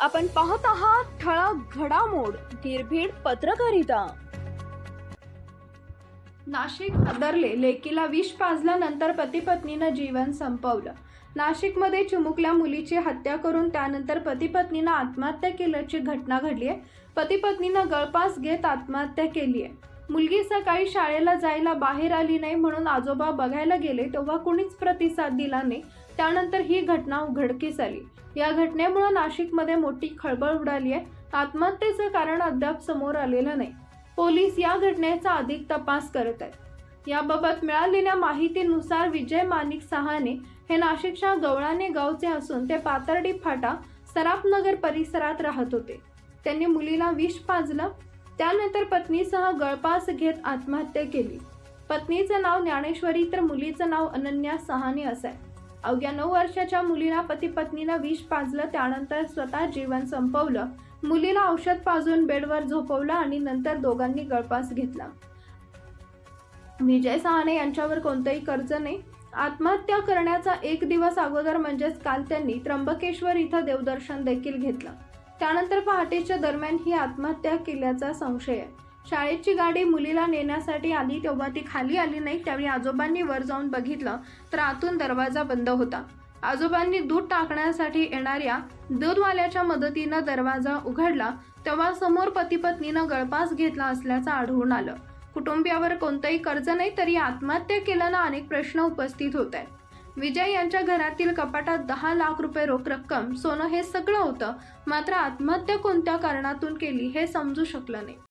आपण पाहत आहात ठळक घडामोड निर्भीड पत्रकारिता. नाशिक हादरले लेकीला विष पाजल्यानंतर पती पत्नीनं जीवन संपवलं. नाशिकमध्ये चिमुकल्या मुलीची हत्या करून त्यानंतर पती पत्नीनं आत्महत्या केल्याची घटना घडली आहे. पती पत्नीनं गळपास घेत आत्महत्या केली आहे. मुलगी सकाळी शाळेला जायला बाहेर आली नाही म्हणून आजोबा बघायला गेले तेव्हा कुणीच प्रतिसाद दिला नाही. त्यानंतर ही घटना उघडकीस आली. या घटनेमुळे नाशिकमध्ये मोठी खळबळ उडाली आहे. आत्महत्येचं कारण अद्याप समोर आलेलं नाही. पोलीस या घटनेचा अधिक तपास करत आहेत. याबाबत मिळालेल्या माहितीनुसार विजय मानिक सहाने हे नाशिकच्या गवळाने गावचे असून ते पातर्डी फाटा सराफनगर परिसरात राहत होते. त्यांनी मुलीला विष पाजलं. त्यानंतर पत्नीसह गळपास घेत आत्महत्या केली. पत्नीचं नाव ज्ञानेश्वरी तर मुलीचं नाव अनन्या सहाने असं आहे. अवघ्या नऊ वर्षाच्या मुलीला पती पत्नीनं विष पाजलं त्यानंतर स्वतः जीवन संपवलं. मुलीला औषध पाजून बेडवर झोपवलं आणि नंतर दोघांनी गळपास घेतला. विजय सहाने यांच्यावर कोणतंही कर्ज नाही. आत्महत्या करण्याचा एक दिवस अगोदर म्हणजेच काल त्यांनी त्र्यंबकेश्वर इथं देवदर्शन देखील घेतलं. त्यानंतर पहाटेच्या दरम्यान ही आत्महत्या केल्याचा संशय आहे. शाळेची गाडी मुलीला नेण्यासाठी आली तेव्हा ती खाली आली नाही त्यावेळी आजोबांनी वर जाऊन बघितलं तर आतून दरवाजा बंद होता. आजोबांनी दूध टाकण्यासाठी येणाऱ्या दूधवाल्याच्या मदतीनं दरवाजा उघडला तेव्हा समोर पती पत्नीनं गळपास घेतला असल्याचं आढळून आलं. कुटुंबियावर कोणतंही कर्ज नाही तरी आत्महत्या केल्यानं अनेक प्रश्न उपस्थित होत आहेत विजय यांच्या घरातील कपाटात दहा लाख रुपये रोख रक्कम सोनं हे सगळं होतं मात्र आत्महत्या कोणत्या कारणातून केली हे समजू शकलं नाही.